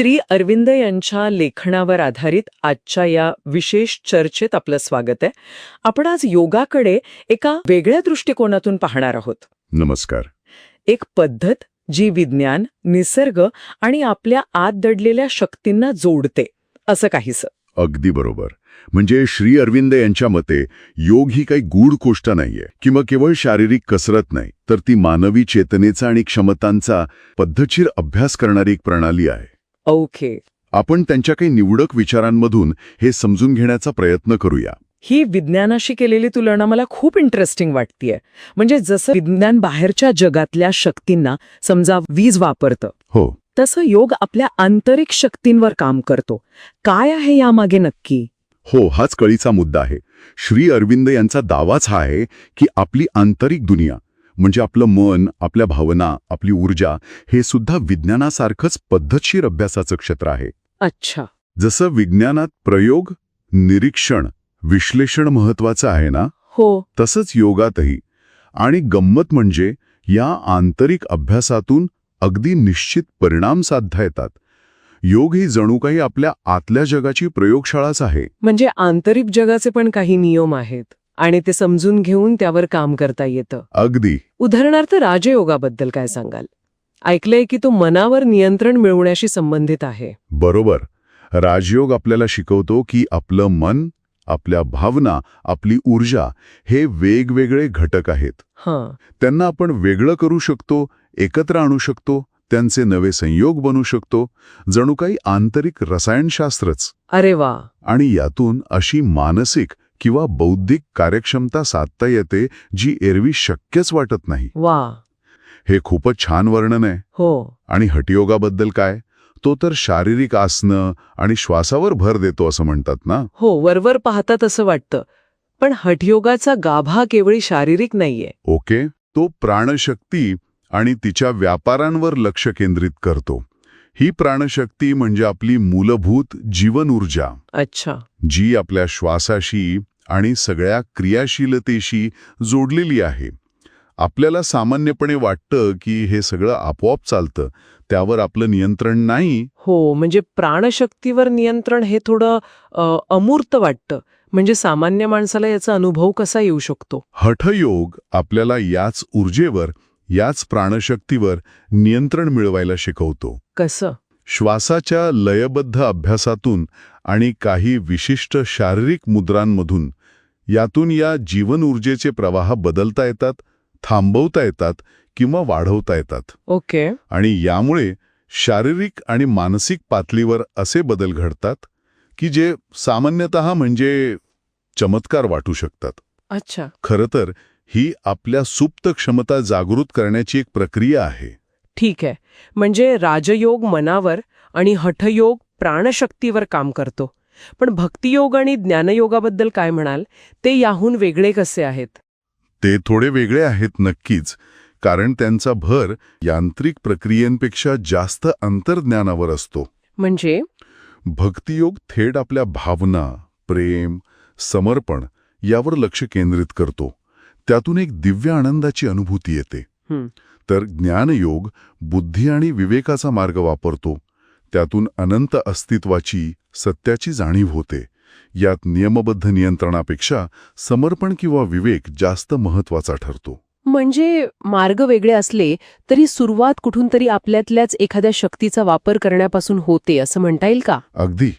श्री अरविंद यांच्या लेखनावर आधारित आजच्या या विशेष चर्चेत आपलं स्वागत आहे. आपण आज योगाकडे एका वेगळ्या दृष्टिकोनातून पाहणार आहोत. नमस्कार. एक पद्धत जी विज्ञान निसर्ग आणि आपल्या आत दडलेल्या शक्तींना जोडते असं काहीसं. अगदी बरोबर. म्हणजे श्री अरविंद यांच्या मते योग ही काही गूढ गोष्ट नाहीये किंवा केवळ शारीरिक कसरत नाही तर ती मानवी चेतनेचा आणि क्षमतांचा पद्धतशीर अभ्यास करणारी एक प्रणाली आहे. ओके आपण त्यांच्या काही निवडक विचारांमधून हे समजून घेण्याचा प्रयत्न करूया. ही विज्ञानाशी केलेली तुलना मला खूप इंटरेस्टिंग वाटतीये. म्हणजे जसं विज्ञान बाहेरच्या जगातल्या शक्तींना समजा वीज वापरतं हो. तसं योग आपल्या आंतरिक शक्तींवर काम करतो. काय आहे यामागे नक्की? हो हाच कळीचा मुद्दा आहे. श्री अरविंद यांचा दावाच हा आहे की आपली आंतरिक दुनिया म्हणजे आपलं मन आपल्या भावना आपली ऊर्जा हे सुद्धा विज्ञानासारखंच पद्धतशीर अभ्यासाचं क्षेत्र आहे. अच्छा. जसं विज्ञानात प्रयोग निरीक्षण विश्लेषण महत्वाचं आहे ना? हो. तसंच योगातही. आणि गंमत म्हणजे या आंतरिक अभ्यासातून अगदी निश्चित परिणाम साधता येतात. योग ही जणू काही आपल्या आतल्या जगाची प्रयोगशाळाच आहे. म्हणजे आंतरिक जगाचे पण काही नियम आहेत. आणि ते समजून घेऊन त्यावर काम करता येतं. अगदी. उदाहरणार्थ राजयोगाबद्दल काय सांगाल? ऐकलंय की तो मनावर नियंत्रण मिळवण्याशी संबंधित आहे. बरोबर. राजयोग आपल्याला शिकवतो की आपलं मन आपल्या भावना आपली ऊर्जा हे वेगवेगळे घटक आहेत. हां. त्यांना आपण वेगळं करू शकतो एकत्र आणू शकतो त्यांचे नवे संयोग बनू शकतो जणू काही आंतरिक रसायनशास्त्रच. अरे वा! आणि यातून अशी मानसिक किंवा बौद्धिक कार्यक्षमता साधता येते जी एरवी शक्यच वाटत नाही. वा. हे खूपच छान वर्णन आहे. हो. आणि हटयोगाबद्दल काय? तो तर शारीरिक आसनं आणि श्वासावर भर देतो असं म्हणतात ना? हो वरवर पाहता तसं वाटतं. पण हठयोगाचा गाभा केवळी शारीरिक नाहीये. ओके. तो प्राणशक्ती आणि तिच्या व्यापारांवर लक्ष केंद्रित करतो. ही प्राणशक्ती म्हणजे आपली मूलभूत जीवन ऊर्जा अच्छा. जी आपल्या श्वासाशी आणि सगळ्या क्रियाशीलतेशी जोडलेली आहे. आपल्याला सामान्यपणे वाटतं की हे सगळं आपोआप चालतं त्यावर आपलं नियंत्रण नाही. हो म्हणजे प्राणशक्तीवर नियंत्रण हे थोडं अमूर्त वाटतं. म्हणजे सामान्य माणसाला याचा अनुभव कसा येऊ शकतो? हठयोग आपल्याला याच ऊर्जेवर याच प्राणशक्तीवर नियंत्रण मिळवायला शिकवतो. कसं? श्वासाच्या लयबद्ध अभ्यासातून आणि काही विशिष्ट शारीरिक मुद्रांमधून यातून या जीवन ऊर्जेचे प्रवाह बदलता येतात थांबवता येतात किंवा वाढवता येतात. ओके. आणि यामुळे शारीरिक आणि मानसिक पातळीवर असे बदल घडतात की जे सामान्यतः म्हणजे चमत्कार वाटू शकतात. अच्छा. खरं तर ही आपल्या सुप्त क्षमता जागृत करण्याची एक प्रक्रिया आहे. ठीक आहे. म्हणजे राजयोग मनावर आणि हठयोग प्राणशक्तीवर काम करतो. पण भक्तियोग आणि ज्ञानयोगाबद्दल काय म्हणाल? ते याहून वेगळे कसे आहेत? ते थोडे वेगळे आहेत नक्कीच कारण त्यांचा भर यांत्रिक प्रक्रियेंपेक्षा जास्त अंतर्ज्ञानावर असतो. म्हणजे? भक्तियोग थेट आपल्या भावना प्रेम समर्पण यावर लक्ष केंद्रित करतो. त्यातून एक दिव्य आनंदाची अनुभूती येते. तर ज्ञानयोग बुद्धी आणि विवेकाचा मार्ग वापरतो. त्यातून अनंत अस्तित्वाची सत्याची जाणीव होते. यात नियमबद्ध नियंत्रणापेक्षा समर्पण किंवा विवेक जास्त महत्त्वाचा ठरतो. म्हणजे मार्ग वेगळे असले तरी सुरुवात कुठून तरी आपल्यातल्याच एखाद्या शक्तीचा वापर करण्यापासून होते असं म्हणता येईल का? अगदी.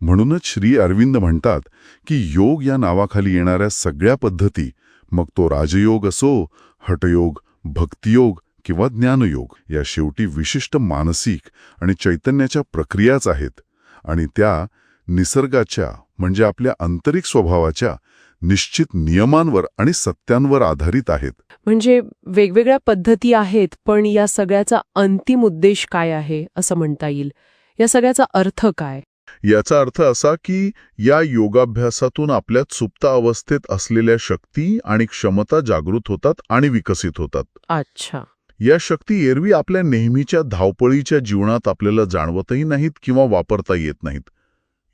म्हणूनच श्री अरविंद म्हणतात की योग या नावाखाली येणाऱ्या सगळ्या पद्धती मग तो राजयोग असो हटयोग भक्तियोग किंवा ज्ञानयोग या शेवटी विशिष्ट मानसिक आणि चैतन्याच्या प्रक्रियाच आहेत. आणि त्या निसर्गाच्या म्हणजे आपल्या आंतरिक स्वभावाच्या निश्चित नियमांवर आणि सत्यांवर आधारित आहेत. म्हणजे वेगवेगळ्या पद्धती आहेत पण या सगळ्याचा अंतिम उद्देश काय आहे असं म्हणता येईल? या सगळ्याचा अर्थ काय? याचा अर्थ असा की या योगाभ्यासातून आपल्यात सुप्त अवस्थेत असलेल्या शक्ती आणि क्षमता जागृत होतात आणि विकसित होतात. अच्छा. या शक्ती एरवी आपल्या नेहमीच्या धावपळीच्या जीवनात आपल्याला जाणवतही नाहीत किंवा वापरता येत नाहीत.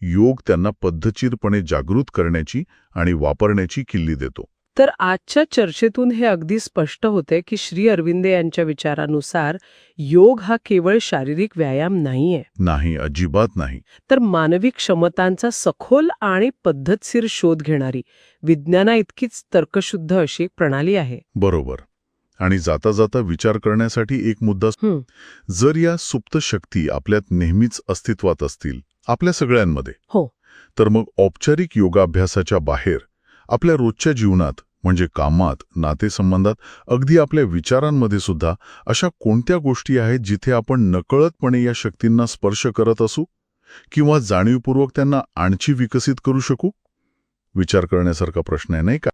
योग त्यांना पद्धतशीरपणे जागृत करण्याची आणि वापरण्याची किल्ली देतो. तर आजच्या चर्चेतून हे अगदी स्पष्ट होते की श्री अरविंदे यांच्या विचारानुसार योग हा केवळ शारीरिक व्यायाम नाहीये नाही अजिबात नाही तर मानवी क्षमतांचा सखोल आणि पद्धतशीर शोध घेणारी विज्ञाना इतकीच तर्कशुद्ध अशी एक प्रणाली आहे बरोबर आणि जाता जाता विचार करण्यासाठी एक मुद्दा हं. जर या सुप्त शक्ती आपल्यात नेहमीच अस्तित्वात असतील आपल्या सगळ्यांमध्ये हो. तर मग औपचारिक योगाभ्यासाच्या बाहेर आपल्या रोजच्या जीवनात म्हणजे कामात नातेसंबंधात अगदी आपल्या विचारांमध्ये सुद्धा अशा कोणत्या गोष्टी आहेत जिथे आपण नकळतपणे या शक्तींना स्पर्श करत असू? किंवा जाणीवपूर्वक त्यांना आणखी विकसित करू शकू? विचार करण्यासारखा प्रश्न आहे नाही का?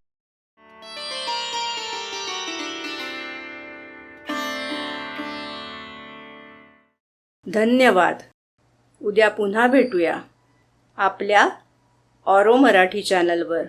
धन्यवाद. उद्या पुन्हा भेटूया आपल्या ऑरो मराठी चॅनलवर.